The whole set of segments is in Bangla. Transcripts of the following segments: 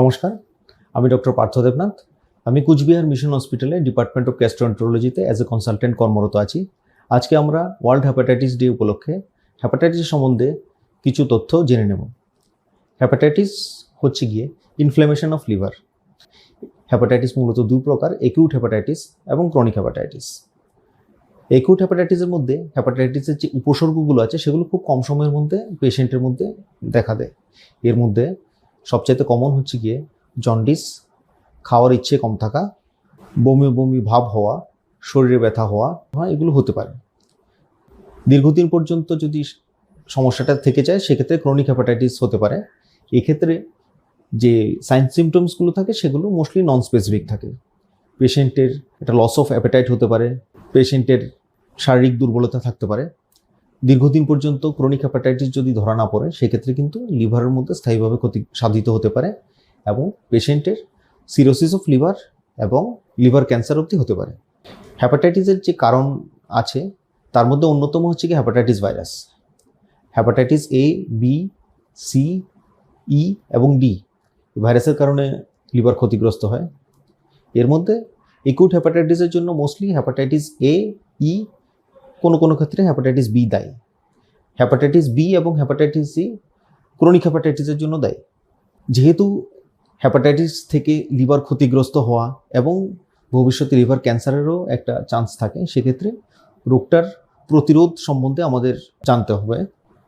নমস্কার, আমি ডক্টর পার্থ দেবনাথ। আমি কুচবিহার মিশন হসপিটালে ডিপার্টমেন্ট অফ গ্যাস্ট্রোএন্টারোলজিতে অ্যাজ এ কনসালটেন্ট কর্মরত আছি। আজকে আমরা ওয়ার্ল্ড হ্যাপাটাইটিস ডে উপলক্ষে হ্যাপাটাইটিস সম্বন্ধে কিছু তথ্য জেনে নেব। হ্যাপাটাইটিস হচ্ছে গিয়ে ইনফ্ল্যামেশন অফ লিভার হ্যাপাটাইটিস মূলত দুই প্রকার একিউট হ্যাপাটাইটিস এবং ক্রনিক হ্যাপাটাইটিস একিউট হ্যাপাটাইটিসের মধ্যে হ্যাপাটাইটিসের যে উপসর্গগুলো আছে, সেগুলো খুব কম সময়ের মধ্যে পেশেন্টের মধ্যে দেখা দেয়। এর মধ্যে সবচাইতে কমন হচ্ছে গিয়ে জন্ডিস খাওয়ার ইচ্ছে কম থাকা, বমি বমি ভাব হওয়া, শরীরে ব্যথা হওয়া হ্যাঁ এগুলো হতে পারে। দীর্ঘদিন পর্যন্ত যদি সমস্যাটা থেকে যায়, সেক্ষেত্রে ক্রনিক হ্যাপাটাইটিস হতে পারে। এক্ষেত্রে যে সাইন সিমটমসগুলো থাকে, সেগুলো মোস্টলি নন স্পেসিফিক থাকে পেশেন্টের একটা লস অফ অ্যাপেটাইট হতে পারে। পেশেন্টের শারীরিক দুর্বলতা থাকতে পারে। দীর্ঘদিন পর্যন্ত ক্রনিক হ্যাপাটাইটিস যদি ধরা না পড়ে, সেক্ষেত্রে কিন্তু লিভারের মধ্যে স্থায়ীভাবে ক্ষতি, সাধিত হতে পারে এবং পেশেন্টের সিরোসিস অফ লিভার এবং লিভার ক্যান্সার অবধি হতে পারে। হ্যাপাটাইটিসের যে কারণ আছে, তার মধ্যে অন্যতম হচ্ছে কি hepatitis virus hepatitis A B C E এবং ডি ভাইরাসের কারণে লিভার ক্ষতিগ্রস্ত হয়। এর মধ্যে একুট হ্যাপাটাইটিসের জন্য মোস্টলি হ্যাপাটাইটিস এ ই কোনো কোনো ক্ষেত্রে হ্যাপাটাইটিস বি দায়ী। হ্যাপাটাইটিস বি এবং হ্যাপাটাইটিস সি ক্রনিক হ্যাপাটাইটিসের জন্য দায়ী। যেহেতু হ্যাপাটাইটিস থেকে লিভার ক্ষতিগ্রস্ত হওয়া এবং ভবিষ্যতে লিভার ক্যান্সারেরও একটা চান্স থাকে, সেক্ষেত্রে রোগটার প্রতিরোধ সম্বন্ধে আমাদের জানতে হবে।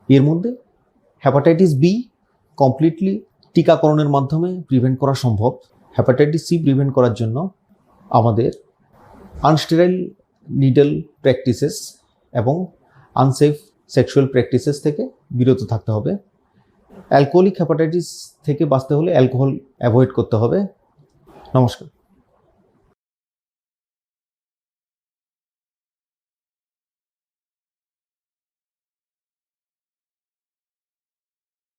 এর মধ্যে হ্যাপাটাইটিস বি কমপ্লিটলি টিকাকরণের মাধ্যমে প্রিভেন্ট করা সম্ভব। হ্যাপাটাইটিস সি প্রিভেন্ট করার জন্য আমাদের আনস্টেরাইল নিডল প্র্যাকটিসেস এবং আনসেফ সেক্সুয়াল প্র্যাকটিসেস থেকে বিরত থাকতে হবে। অ্যালকোহলিক হ্যাপাটাইটিস থেকে বাঁচতে হলে অ্যালকোহল অ্যাভয়েড করতে হবে। নমস্কার।